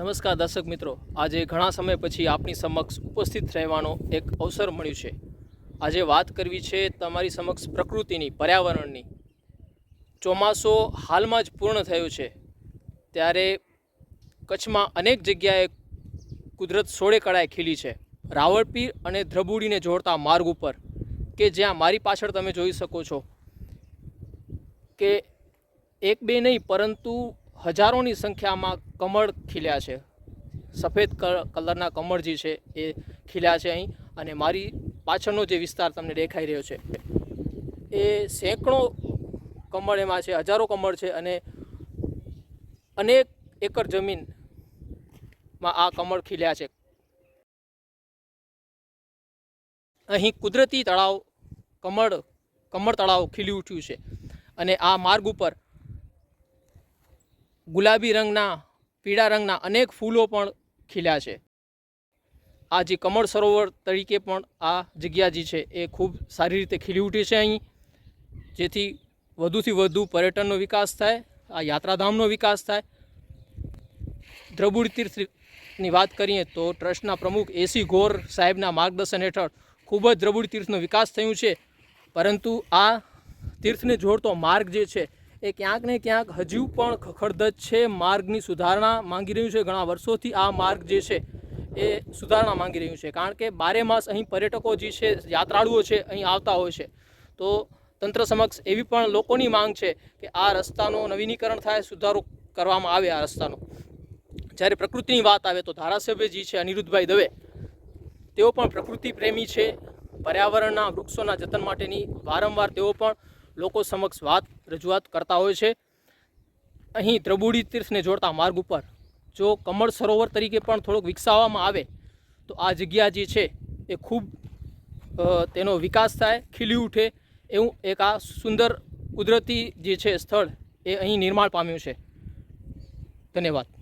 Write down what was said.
નમસ્કાર દર્શક મિત્રો. આજે ઘણા સમય પછી આપની સમક્ષ ઉપસ્થિત રહેવાનો એક અવસર મળ્યું છે. આજે વાત કરવી છે તમારી સમક્ષ પ્રકૃતિની, પર્યાવરણની. ચોમાસો હાલમાં જ પૂર્ણ થયો છે. ત્યારે કચ્છમાં અનેક જગ્યાએ કુદરત સોળે કળાએ ખીલી છે. રાવળપીર અને ધ્રબુડીને જોડતા માર્ગ ઉપર, કે જ્યાં મારી પાછળ તમે જોઈ શકો છો. કે એક બે નહીં, પરંતુ હજારોની સંખ્યામાં કમળ ખીલ્યા છે. સફેદ કલરના કમળ જે છે એ ખીલ્યા છે અહીં અને મારી પાછળનો જે વિસ્તાર તમને દેખાઈ રહ્યો છે એ સેંકડો કમળ એમાં છે, હજારો કમળ છે અને અનેક એકર જમીનમાં આ કમળ ખીલ્યા છે. અહીં કુદરતી તળાવ, કમળ કમળ તળાવ ખીલી ઉઠ્યું છે અને આ માર્ગ ઉપર ગુલાબી રંગના, પીળા રંગના અનેક ફૂલો પણ ખીલ્યા છે. આ જે કમળ સરોવર તરીકે પણ આ જગ્યા જે છે એ ખૂબ સારી રીતે ખીલી ઉઠી છે અહીં. જેથી વધુથી વધુ પર્યટનનો વિકાસ થાય, આ યાત્રાધામનો વિકાસ થાય. દ્રબુડ તીર્થની વાત કરીએ તો ટ્રસ્ટના પ્રમુખ એસી ઘોર સાહેબના માર્ગદર્શન હેઠળ ખૂબ જ દ્રબુડ તીર્થનો વિકાસ થયું છે. પરંતુ આ તીર્થને જોડતો માર્ગ જે છે એ ક્યાંક ને ક્યાંક હજુ પણ ખખડધજ છે. માર્ગની સુધારણા માંગી રહ્યું છે. ઘણા વર્ષોથી આ માર્ગ જે છે એ સુધારણા માંગી રહ્યું છે. કારણ કે બારે માસ અહીં પર્યટકો જે છે, યાત્રાળુઓ છે, અહીં આવતા હોય છે. તો તંત્ર સમક્ષ એવી પણ લોકોની માંગ છે કે આ રસ્તાનો નવીનીકરણ થાય, સુધારો કરવામાં આવે આ રસ્તાનો. જ્યારે પ્રકૃતિની વાત આવે તો ધારાસભ્ય જે છે, અનિરુદ્ધભાઈ દવે, તેઓ પણ પ્રકૃતિ પ્રેમી છે. પર્યાવરણના વૃક્ષોના જતન માટેની વારંવાર તેઓ પણ લોકો સમક્ષ વાત, રજૂઆત કરતા હોય છે. અહીં ત્રબુડી તીર્થને જોડતા માર્ગ ઉપર જો કમળ સરોવર તરીકે પણ થોડોક વિકસાવવામાં આવે, તો આ જગ્યા જે છે એ ખૂબ તેનો વિકાસ થાય, ખીલી ઉઠે એવું એક આ સુંદર કુદરતી જે છે સ્થળ એ અહીં નિર્માણ પામ્યું છે. ધન્યવાદ.